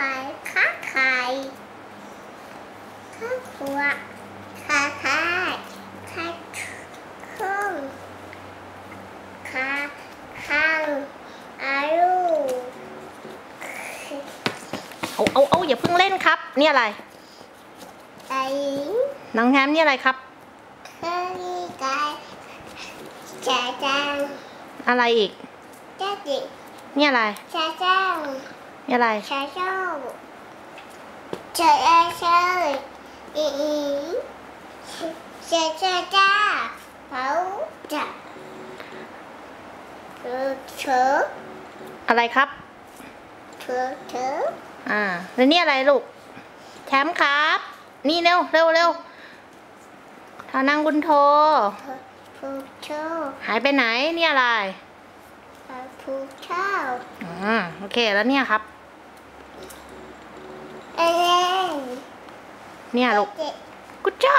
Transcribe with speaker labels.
Speaker 1: ควาค้าขายข้าครัวค้าขายค้าเครื่องค้าข้างอายุ
Speaker 2: เอาเอาเอาอย่าเพิ่งเล่นครับ นี่อะไร
Speaker 1: ไอ้
Speaker 2: น้องแฮมนี่อะไรครับ
Speaker 1: เครื่องกายจ่าจัง
Speaker 2: อะไรอีก
Speaker 1: จ้าจิ
Speaker 2: นี่อะไร
Speaker 1: จ่าจัง
Speaker 2: อะไร
Speaker 1: จ่าเจ้าจ่าเอ้เจ้าอีอีจ่าจ่าจ้าเขาจะเธอเธอ
Speaker 2: อะไรครับ
Speaker 1: เธอเธอ
Speaker 2: อ่าแล้วนี่อะไรลูกแชมป์ครับ นี่เร็วเร็วเร็วทานังบุญโท
Speaker 1: ผู้เช่า
Speaker 2: หายไปไหนนี่อะไร
Speaker 1: ผู้เช่า
Speaker 2: อ่าโอเคแล้วเนี่ยครับ
Speaker 1: เอ็น
Speaker 2: เนี่ยลูก
Speaker 1: เด็ก
Speaker 2: กุ job